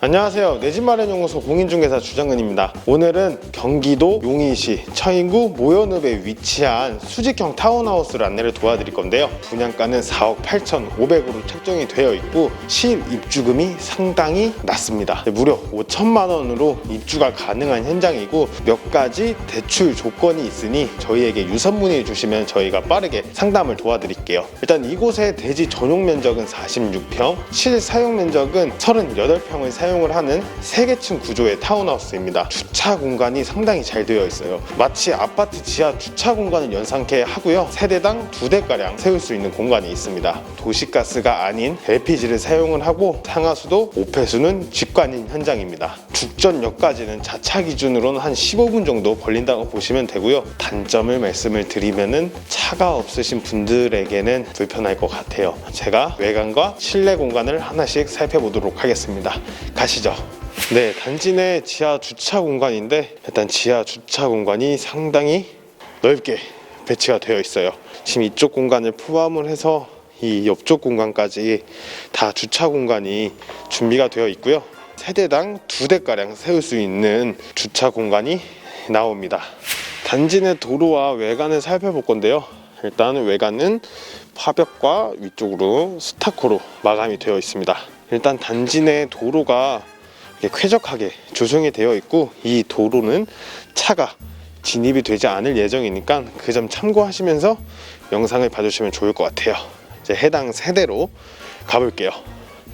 안녕하세요. 내 집 마련 연구소 공인중개사 주장근입니다. 오늘은 경기도 용인시 처인구 모연읍에 위치한 수직형 타운하우스를 안내를 도와드릴 건데요. 분양가는 4억 8,500으로 책정이 되어 있고 실 입주금이 상당히 낮습니다. 무려 5천만 원으로 입주가 가능한 현장이고 몇 가지 대출 조건이 있으니 저희에게 유선 문의 주시면 저희가 빠르게 상담을 도와드릴게요. 일단 이곳의 대지 전용 면적은 46평, 실 사용 면적은 38평을 사용 을 하는 세개층 구조의 타운하우스입니다. 주차 공간이 상당히 잘 되어 있어요. 마치 아파트 지하 주차 공간을 연상케 하고요. 세대당 두 대가량 세울 수 있는 공간이 있습니다. 도시가스가 아닌 LPG를 사용을 하고 상하수도 오폐수는 직관인 현장입니다. 죽전역까지는 자차 기준으로는 한 15분 정도 걸린다고 보시면 되고요. 단점을 말씀을 드리면은 차가 없으신 분들에게는 불편할 것 같아요. 제가 외관과 실내 공간을 하나씩 살펴보도록 하겠습니다. 가시죠. 네, 단지 내 지하 주차 공간인데 일단 지하 주차 공간이 상당히 넓게 배치가 되어 있어요. 지금 이쪽 공간을 포함을 해서 이 옆쪽 공간까지 다 주차 공간이 준비가 되어 있고요. 세대당 두 대가량 세울 수 있는 주차 공간이 나옵니다. 단지 내 도로와 외관을 살펴볼 건데요. 일단 외관은 파벽과 위쪽으로 스타코로 마감이 되어 있습니다. 일단 단지 내 도로가 쾌적하게 조성이 되어 있고 이 도로는 차가 진입이 되지 않을 예정이니까 그 점 참고하시면서 영상을 봐주시면 좋을 것 같아요. 이제 해당 세대로 가볼게요.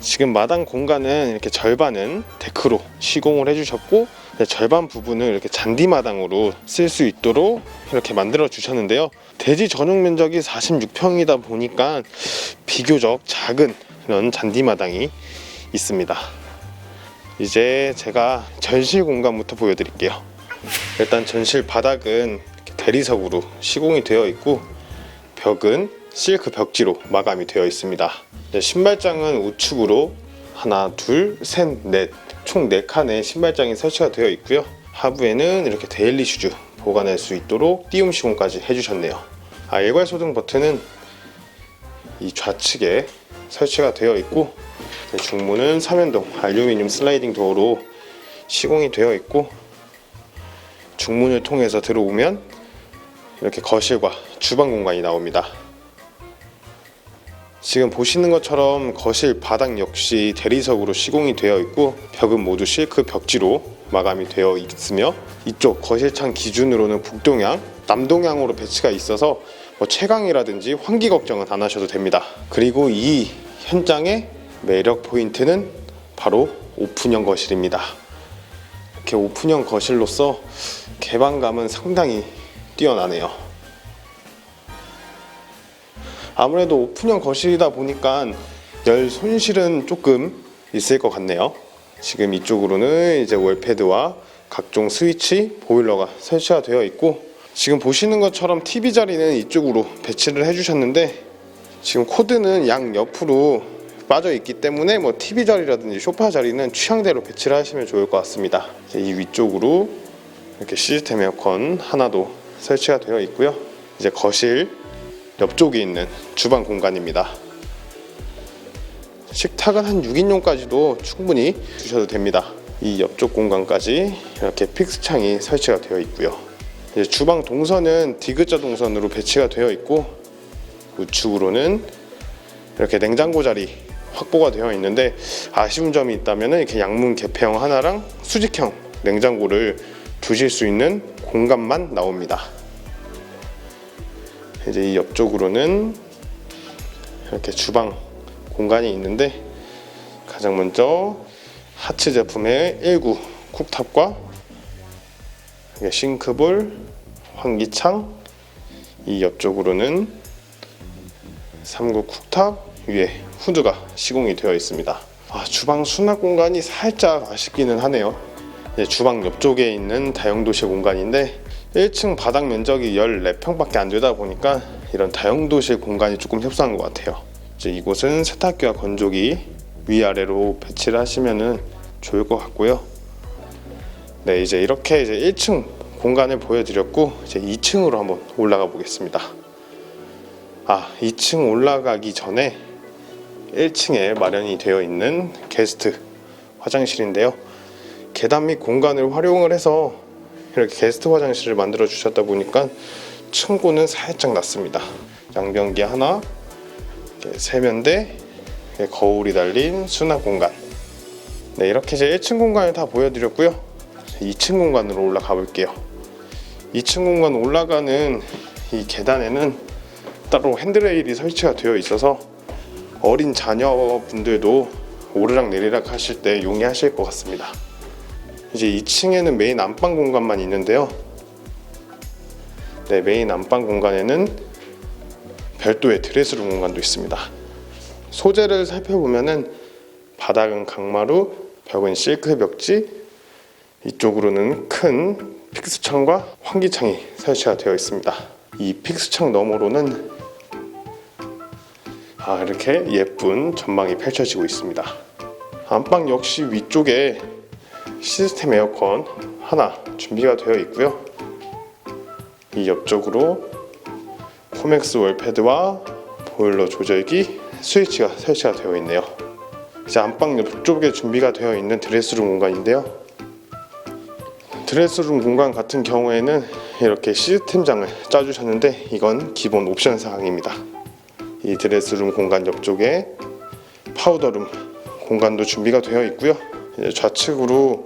지금 마당 공간은 이렇게 절반은 데크로 시공을 해주셨고 절반 부분을 이렇게 잔디 마당으로 쓸 수 있도록 이렇게 만들어 주셨는데요. 대지 전용 면적이 46평이다 보니까 비교적 작은 이런 잔디 마당이 있습니다. 이제 제가 전실 공간부터 보여드릴게요. 일단 전실 바닥은 대리석으로 시공이 되어 있고 벽은 실크 벽지로 마감이 되어 있습니다. 신발장은 우측으로 하나, 둘, 셋, 넷, 총네 칸의 신발장이 설치가 되어 있고요. 하부에는 이렇게 데일리 슈즈 보관할 수 있도록 띄움 시공까지 해주셨네요. 아, 일괄 소등 버튼은 이 좌측에 설치가 되어 있고 네, 중문은 삼연동 알루미늄 슬라이딩 도어로 시공이 되어 있고 중문을 통해서 들어오면 이렇게 거실과 주방 공간이 나옵니다. 지금 보시는 것처럼 거실 바닥 역시 대리석으로 시공이 되어 있고 벽은 모두 실크 벽지로 마감이 되어 있으며 이쪽 거실창 기준으로는 북동향, 남동향으로 배치가 있어서 뭐 채광이라든지 환기 걱정은 안 하셔도 됩니다. 그리고 이 현장의 매력 포인트는 바로 오픈형 거실입니다. 이렇게 오픈형 거실로서 개방감은 상당히 뛰어나네요. 아무래도 오픈형 거실이다 보니까 열 손실은 조금 있을 것 같네요. 지금 이쪽으로는 이제 월패드와 각종 스위치, 보일러가 설치가 되어 있고 지금 보시는 것처럼 TV 자리는 이쪽으로 배치를 해주셨는데 지금 코드는 양 옆으로 빠져 있기 때문에 뭐 TV 자리라든지 소파 자리는 취향대로 배치를 하시면 좋을 것 같습니다. 이 위쪽으로 이렇게 시스템 에어컨 하나도 설치가 되어 있고요. 이제 거실 옆쪽에 있는 주방 공간입니다. 식탁은 한 6인용까지도 충분히 주셔도 됩니다. 이 옆쪽 공간까지 이렇게 픽스 창이 설치가 되어 있고요. 주방 동선은 디귿자 동선으로 배치가 되어 있고 우측으로는 이렇게 냉장고 자리 확보가 되어 있는데 아쉬운 점이 있다면 이렇게 양문 개폐형 하나랑 수직형 냉장고를 두실 수 있는 공간만 나옵니다. 이제 이 옆쪽으로는 이렇게 주방 공간이 있는데 가장 먼저 하츠 제품의 19 쿡탑과 싱크볼, 환기창 이 옆쪽으로는 39 쿡탑 위에 후드가 시공이 되어 있습니다. 아, 주방 수납 공간이 살짝 아쉽기는 하네요. 이제 주방 옆쪽에 있는 다용도실 공간인데 1층 바닥 면적이 14평밖에 안 되다 보니까 이런 다용도실 공간이 조금 협소한 것 같아요. 이제 이곳은 세탁기와 건조기 위아래로 배치를 하시면은 좋을 것 같고요. 네, 이제 이렇게 이제 1층 공간을 보여드렸고 이제 2층으로 한번 올라가 보겠습니다. 아, 2층 올라가기 전에 1층에 마련이 되어 있는 게스트 화장실인데요. 계단 및 공간을 활용을 해서 이렇게 게스트 화장실을 만들어 주셨다 보니까 층고는 살짝 낮습니다. 양변기 하나, 세면대, 거울이 달린 수납 공간. 네, 이렇게 이제 1층 공간을 다 보여드렸고요. 2층 공간으로 올라가 볼게요. 2층 공간 올라가는 이 계단에는 따로 핸드레일이 설치가 되어 있어서 어린 자녀분들도 오르락 내리락 하실 때 용이하실 것 같습니다. 이제 2층에는 메인 안방 공간만 있는데요. 네, 메인 안방 공간에는 별도의 드레스룸 공간도 있습니다. 소재를 살펴보면은 바닥은 강마루, 벽은 실크 벽지, 이쪽으로는 큰 픽스창과 환기창이 설치가 되어 있습니다. 이 픽스창 너머로는 아, 이렇게 예쁜 전망이 펼쳐지고 있습니다. 안방 역시 위쪽에 시스템 에어컨 하나 준비가 되어 있고요. 이 옆쪽으로 코맥스 월패드와 보일러 조절기 스위치가 설치가 되어 있네요. 이제 안방 옆쪽에 준비가 되어 있는 드레스룸 공간인데요. 드레스룸 공간 같은 경우에는 이렇게 시스템장을 짜주셨는데 이건 기본 옵션 사항입니다. 이 드레스룸 공간 옆쪽에 파우더룸 공간도 준비가 되어 있고요. 좌측으로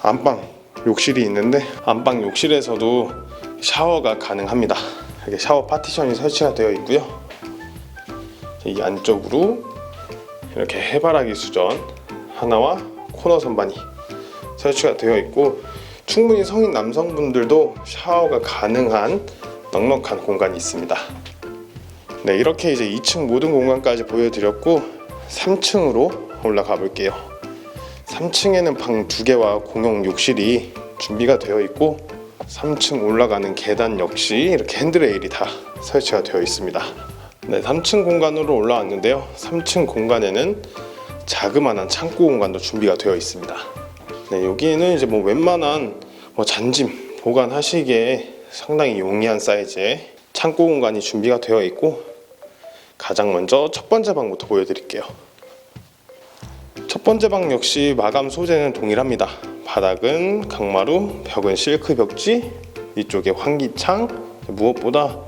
안방 욕실이 있는데 안방 욕실에서도 샤워가 가능합니다. 이렇게 샤워 파티션이 설치가 되어 있고요. 이 안쪽으로 이렇게 해바라기 수전 하나와 코너 선반이 설치가 되어 있고 충분히 성인 남성분들도 샤워가 가능한 넉넉한 공간이 있습니다. 네, 이렇게 이제 2층 모든 공간까지 보여드렸고 3층으로 올라가 볼게요. 3층에는 방 두 개와 공용 욕실이 준비가 되어 있고 3층 올라가는 계단 역시 이렇게 핸드레일이 다 설치가 되어 있습니다. 네, 3층 공간으로 올라왔는데요. 3층 공간에는 자그마한 창고 공간도 준비가 되어 있습니다. 네, 여기에는 이제 뭐 웬만한 뭐 잔짐 보관하시기에 상당히 용이한 사이즈의 창고 공간이 준비가 되어 있고 가장 먼저 첫 번째 방부터 보여드릴게요. 첫 번째 방 역시 마감 소재는 동일합니다. 바닥은 강마루, 벽은 실크 벽지, 이쪽에 환기창, 무엇보다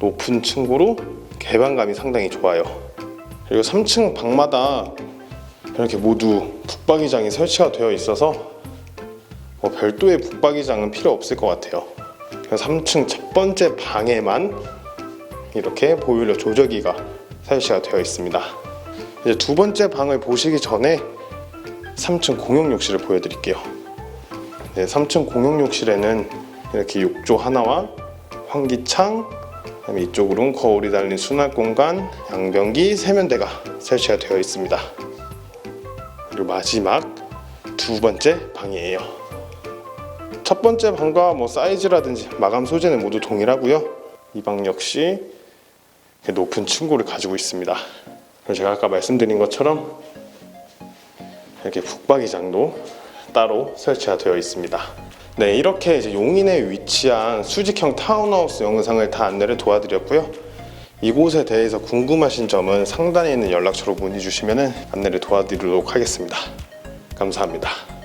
높은 층고로 개방감이 상당히 좋아요. 그리고 3층 방마다 이렇게 모두 북박이장이 설치가 되어 있어서 뭐 별도의 북박이장은 필요 없을 것 같아요. 그래서 3층 첫 번째 방에만 이렇게 보일러 조절기가 설치가 되어 있습니다. 이제 두 번째 방을 보시기 전에 3층 공용 욕실을 보여드릴게요. 네, 3층 공용 욕실에는 이렇게 욕조 하나와 환기창, 그다음에 이쪽으로는 거울이 달린 수납 공간, 양변기, 세면대가 설치가 되어 있습니다. 그리고 마지막 두 번째 방이에요. 첫 번째 방과 뭐 사이즈라든지 마감 소재는 모두 동일하고요. 이 방 역시 높은 층고를 가지고 있습니다. 제가 아까 말씀드린 것처럼 이렇게 북박이장도 따로 설치가 되어 있습니다. 네, 이렇게 이제 용인에 위치한 수직형 타운하우스 영상을 다 안내를 도와드렸고요. 이곳에 대해서 궁금하신 점은 상단에 있는 연락처로 문의 주시면 안내를 도와드리도록 하겠습니다. 감사합니다.